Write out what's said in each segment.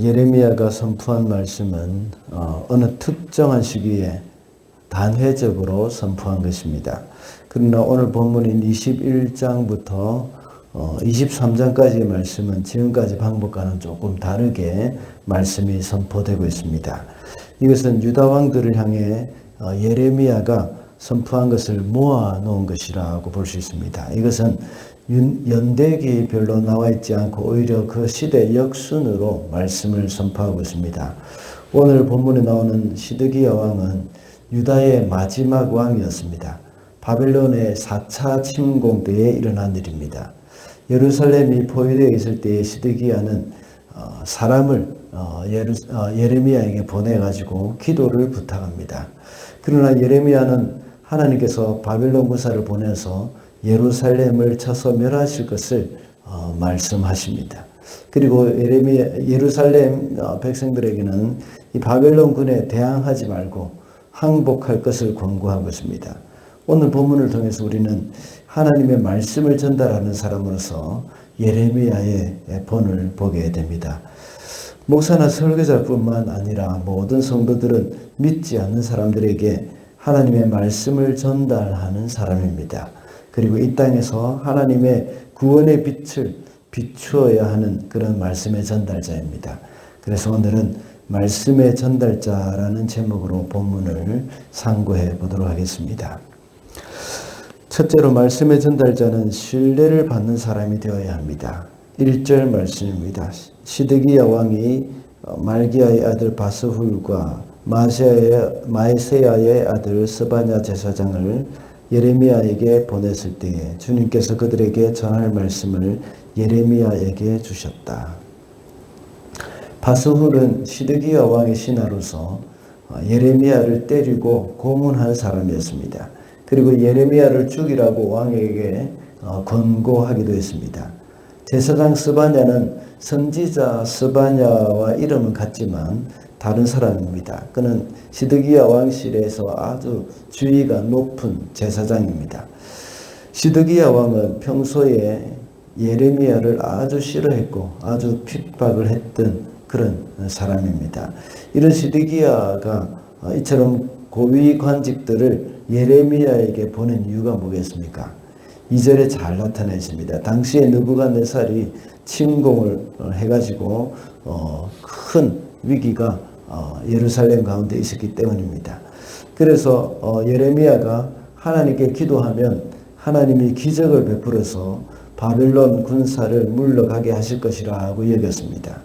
예레미야가 선포한 말씀은 어, 어느 특정한 시기에 단회적으로 선포한 것입니다. 그러나 오늘 본문인 21장부터 23장까지의 말씀은 지금까지 방법과는 조금 다르게 말씀이 선포되고 있습니다. 이것은 유다 왕들을 향해 어, 예레미야가 선포한 것을 모아 놓은 것이라고 볼 수 있습니다. 이것은 연대기 별로 나와 있지 않고 오히려 그 시대 역순으로 말씀을 선포하고 있습니다. 오늘 본문에 나오는 시드기야 왕은 유다의 마지막 왕이었습니다. 바벨론의 4차 침공 때에 일어난 일입니다. 예루살렘이 포위되어 있을 때에 시드기야는 어, 사람을 어, 예레미야에게 보내가지고 기도를 부탁합니다. 그러나 예레미야는 하나님께서 바벨론 군사를 보내서 예루살렘을 쳐서 멸하실 것을 어, 말씀하십니다. 그리고 예레미야 예루살렘 어, 백성들에게는 이 바벨론 군에 대항하지 말고 항복할 것을 권고하고 있습니다. 오늘 본문을 통해서 우리는 하나님의 말씀을 전달하는 사람으로서 예레미야의 본을 보게 됩니다. 목사나 설교자뿐만 아니라 모든 성도들은 믿지 않는 사람들에게 하나님의 말씀을 전달하는 사람입니다. 그리고 이 땅에서 하나님의 구원의 빛을 비추어야 하는 그런 말씀의 전달자입니다. 그래서 오늘은 말씀의 전달자라는 제목으로 본문을 상고해 보도록 하겠습니다. 첫째로 말씀의 전달자는 신뢰를 받는 사람이 되어야 합니다. 1절 말씀입니다. 시드기야 왕이 말기야의 아들 바스훌과 마세야의, 아들 스바냐 제사장을 예레미야에게 보냈을 때에 주님께서 그들에게 전할 말씀을 예레미야에게 주셨다. 바스훌은 시드기야 왕의 신하로서 예레미야를 때리고 고문한 사람이었습니다. 그리고 예레미야를 죽이라고 왕에게 어, 권고하기도 했습니다. 제사장 스바냐는 선지자 스바냐와 이름은 같지만 다른 사람입니다. 그는 시드기야 왕실에서 아주 주의가 높은 제사장입니다. 시드기야 왕은 평소에 예레미야를 아주 싫어했고 아주 핍박을 했던 그런 사람입니다. 이런 시드기야가 이처럼 고위 관직들을 예레미야에게 보낸 이유가 뭐겠습니까? 2절에 잘 나타나 있습니다. 당시에 느부갓네살이 침공을 해가지고 어, 큰 위기가 어, 예루살렘 가운데 있었기 때문입니다. 그래서 어, 예레미야가 하나님께 기도하면 하나님이 기적을 베풀어서 바벨론 군사를 물러가게 하실 것이라고 여겼습니다.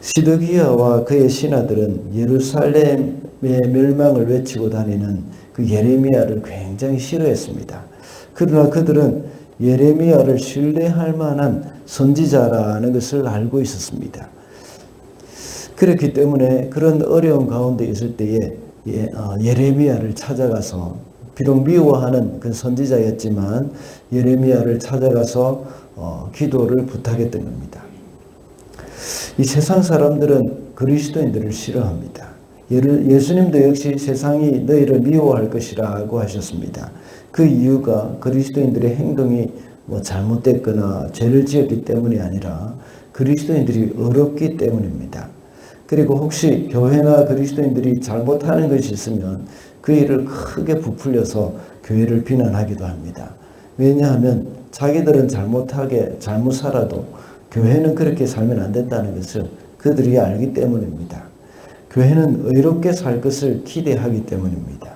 시드기야와 그의 신하들은 예루살렘의 멸망을 외치고 다니는 그 예레미야를 굉장히 싫어했습니다. 그러나 그들은 예레미야를 신뢰할 만한 선지자라는 것을 알고 있었습니다. 그렇기 때문에 그런 어려운 가운데 있을 때에 예, 어, 예레미야를 찾아가서 비록 미워하는 그 선지자였지만 예레미야를 찾아가서 어, 기도를 부탁했던 겁니다. 이 세상 사람들은 그리스도인들을 싫어합니다. 예수님도 역시 세상이 너희를 미워할 것이라고 하셨습니다. 그 이유가 그리스도인들의 행동이 뭐 잘못됐거나 죄를 지었기 때문이 아니라 그리스도인들이 어렵기 때문입니다. 그리고 혹시 교회나 그리스도인들이 잘못하는 것이 있으면 그 일을 크게 부풀려서 교회를 비난하기도 합니다. 왜냐하면 자기들은 잘못하게 잘못 살아도 교회는 그렇게 살면 안 된다는 것을 그들이 알기 때문입니다. 교회는 의롭게 살 것을 기대하기 때문입니다.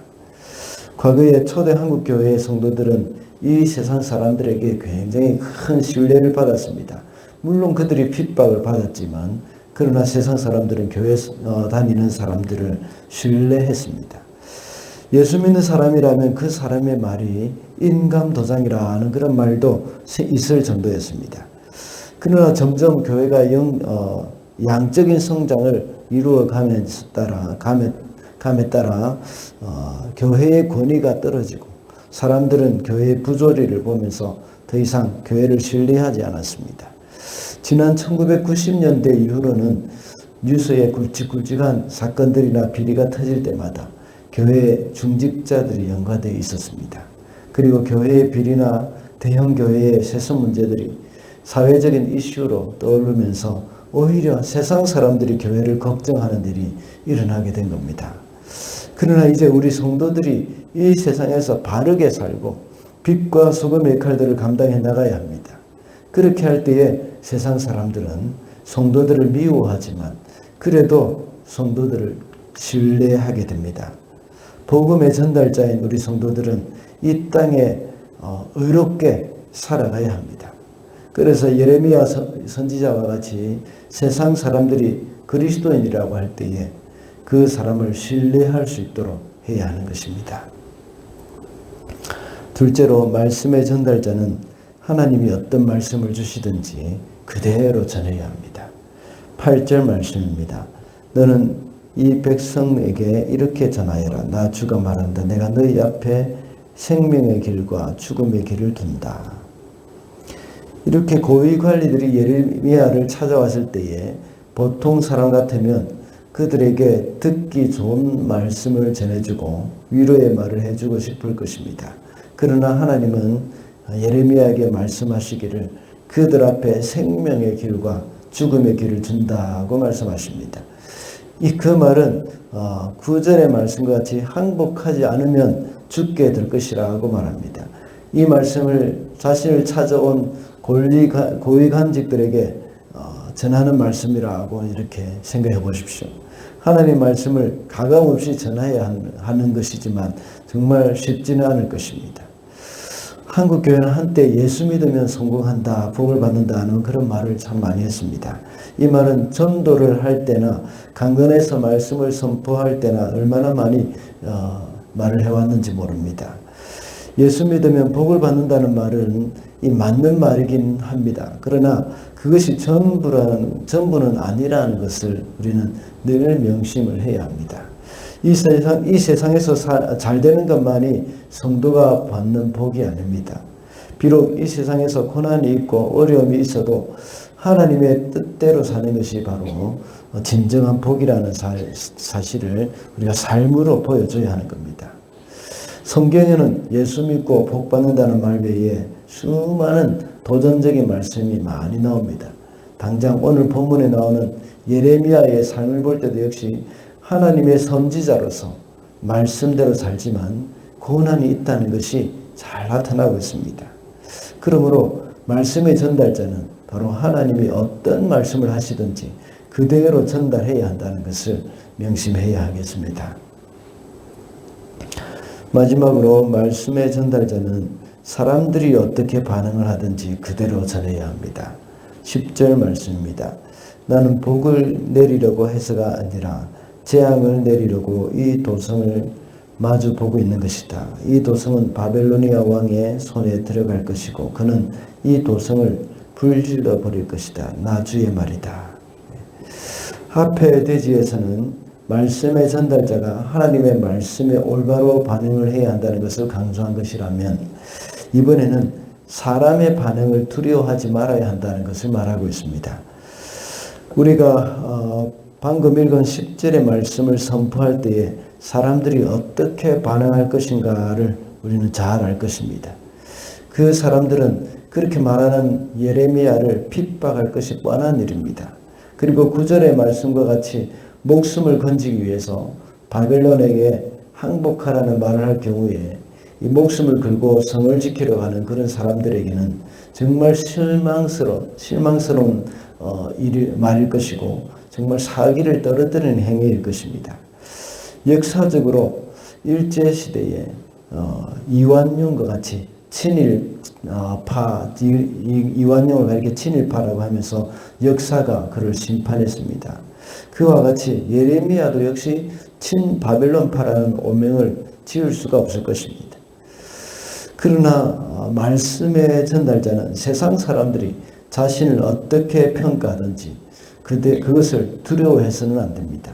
과거에 초대 한국 교회의 성도들은 이 세상 사람들에게 굉장히 큰 신뢰를 받았습니다. 물론 그들이 핍박을 받았지만 그러나 세상 사람들은 교회 어, 다니는 사람들을 신뢰했습니다. 예수 믿는 사람이라면 그 사람의 말이 인감도장이라는 그런 말도 있을 정도였습니다. 그러나 점점 교회가 영, 어, 양적인 성장을 이루어 감에 따라, 감에, 감에 따라, 어, 교회의 권위가 떨어지고 사람들은 교회의 부조리를 보면서 더 이상 교회를 신뢰하지 않았습니다. 지난 1990년대 이후로는 뉴스에 굵직굵직한 사건들이나 비리가 터질 때마다 교회 중직자들이 연관되어 있었습니다. 그리고 교회의 비리나 대형 교회의 세습 문제들이 사회적인 이슈로 떠오르면서 오히려 세상 사람들이 교회를 걱정하는 일이 일어나게 된 겁니다. 그러나 이제 우리 성도들이 이 세상에서 바르게 살고 빛과 소금의 역할들을 감당해 나가야 합니다. 그렇게 할 때에 세상 사람들은 성도들을 미워하지만 그래도 성도들을 신뢰하게 됩니다. 복음의 전달자인 우리 성도들은 이 땅에 어, 의롭게 살아가야 합니다. 그래서 예레미야 선지자와 같이 세상 사람들이 그리스도인이라고 할 때에 그 사람을 신뢰할 수 있도록 해야 하는 것입니다. 둘째로 말씀의 전달자는 하나님이 어떤 말씀을 주시든지 그대로 전해야 합니다. 8절 말씀입니다. 너는 이 백성에게 이렇게 전하여라. 나 주가 말한다. 내가 너희 앞에 생명의 길과 죽음의 길을 둔다. 이렇게 고위 관리들이 예레미야를 찾아왔을 때에 보통 사람 같으면 그들에게 듣기 좋은 말씀을 전해주고 위로의 말을 해주고 싶을 것입니다. 그러나 하나님은 예레미야에게 말씀하시기를 그들 앞에 생명의 길과 죽음의 길을 준다고 말씀하십니다. 이 그 말은 어, 구절의 말씀과 같이 항복하지 않으면 죽게 될 것이라고 말합니다. 이 말씀을 자신을 찾아온 고위 관직들에게 어, 전하는 말씀이라고 이렇게 생각해 보십시오. 하나님 말씀을 가감 없이 전해야 하는 것이지만 정말 쉽지는 않을 것입니다. 한국 교회는 한때 예수 믿으면 성공한다, 복을 받는다는 그런 말을 참 많이 했습니다. 이 말은 전도를 할 때나 강건해서 말씀을 선포할 때나 얼마나 많이 어, 말을 해왔는지 모릅니다. 예수 믿으면 복을 받는다는 말은 이 맞는 말이긴 합니다. 그러나 그것이 전부라는, 전부는 아니라는 것을 우리는 늘 명심을 해야 합니다. 이 세상, 이 세상에서 사, 잘 되는 것만이 성도가 받는 복이 아닙니다. 비록 이 세상에서 고난이 있고 어려움이 있어도 하나님의 뜻대로 사는 것이 바로 진정한 복이라는 사실을 우리가 삶으로 보여줘야 하는 겁니다. 성경에는 예수 믿고 복 받는다는 말 외에 수많은 도전적인 말씀이 많이 나옵니다. 당장 오늘 본문에 나오는 예레미야의 삶을 볼 때도 역시 하나님의 선지자로서 말씀대로 살지만 고난이 있다는 것이 잘 나타나고 있습니다. 그러므로 말씀의 전달자는 바로 하나님이 어떤 말씀을 하시든지 그대로 전달해야 한다는 것을 명심해야 하겠습니다. 마지막으로 말씀의 전달자는 사람들이 어떻게 반응을 하든지 그대로 전해야 합니다. 10절 말씀입니다. 나는 복을 내리려고 해서가 아니라 재앙을 내리려고 이 도성을 마주 보고 있는 것이다. 이 도성은 바벨로니아 왕의 손에 들어갈 것이고 그는 이 도성을 불질러 버릴 것이다. 나 주의 말이다. 합해 대지에서는 말씀의 전달자가 하나님의 말씀에 올바로 반응을 해야 한다는 것을 강조한 것이라면 이번에는 사람의 반응을 두려워하지 말아야 한다는 것을 말하고 있습니다. 우리가 어, 방금 읽은 10절의 말씀을 선포할 때에 사람들이 어떻게 반응할 것인가를 우리는 잘 알 것입니다. 그 사람들은 그렇게 말하는 예레미야를 핍박할 것이 뻔한 일입니다. 그리고 구절의 말씀과 같이 목숨을 건지기 위해서 바벨론에게 항복하라는 말을 할 경우에 이 목숨을 걸고 성을 지키려 하는 그런 사람들에게는 정말 실망스러운 실망스러운 어, 일 말일 것이고 정말 사기를 떨어뜨리는 행위일 것입니다. 역사적으로 일제 시대에 어, 이완용과 같이 친일파 이완용을 이렇게 친일파라고 하면서 역사가 그를 심판했습니다. 그와 같이 예레미야도 역시 친바벨론파라는 오명을 지을 수가 없을 것입니다. 그러나 어, 말씀의 전달자는 세상 사람들이 자신을 어떻게 평가하든지 그대, 그것을 두려워해서는 안 됩니다.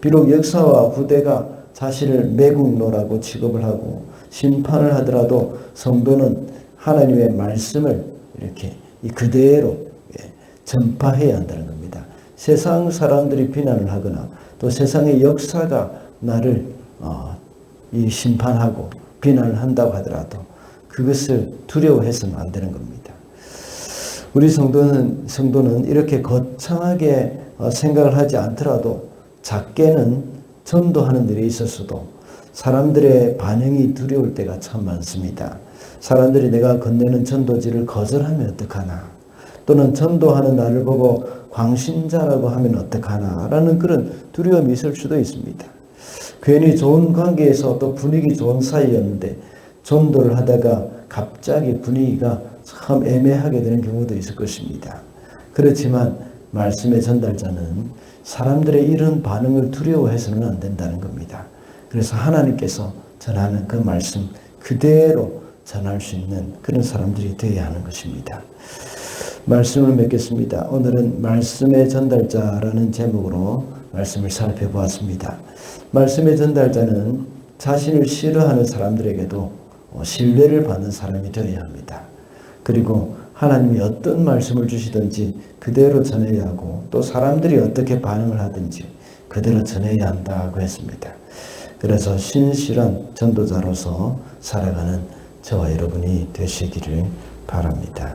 비록 역사와 후대가 자신을 매국노라고 취급을 하고 심판을 하더라도 성도는 하나님의 말씀을 이렇게 그대로 예, 전파해야 한다는 겁니다. 세상 사람들이 비난을 하거나 또 세상의 역사가 나를 어, 이 심판하고 비난을 한다고 하더라도 그것을 두려워해서는 안 되는 겁니다. 우리 성도는, 성도는 이렇게 거창하게 어, 생각을 하지 않더라도 작게는 전도하는 일에 있어서도 사람들의 반응이 두려울 때가 참 많습니다. 사람들이 내가 건네는 전도지를 거절하면 어떡하나 또는 전도하는 나를 보고 광신자라고 하면 어떡하나 라는 그런 두려움이 있을 수도 있습니다. 괜히 좋은 관계에서 또 분위기 좋은 사이였는데 전도를 하다가 갑자기 분위기가 참 애매하게 되는 경우도 있을 것입니다. 그렇지만 말씀의 전달자는 사람들의 이런 반응을 두려워해서는 안 된다는 겁니다. 그래서 하나님께서 전하는 그 말씀 그대로 전할 수 있는 그런 사람들이 되어야 하는 것입니다. 말씀을 맺겠습니다. 오늘은 말씀의 전달자라는 제목으로 말씀을 살펴보았습니다. 말씀의 전달자는 자신을 싫어하는 사람들에게도 신뢰를 받는 사람이 되어야 합니다. 그리고 하나님이 어떤 말씀을 주시든지 그대로 전해야 하고 또 사람들이 어떻게 반응을 하든지 그대로 전해야 한다고 했습니다. 그래서 신실한 전도자로서 살아가는 저와 여러분이 되시기를 바랍니다.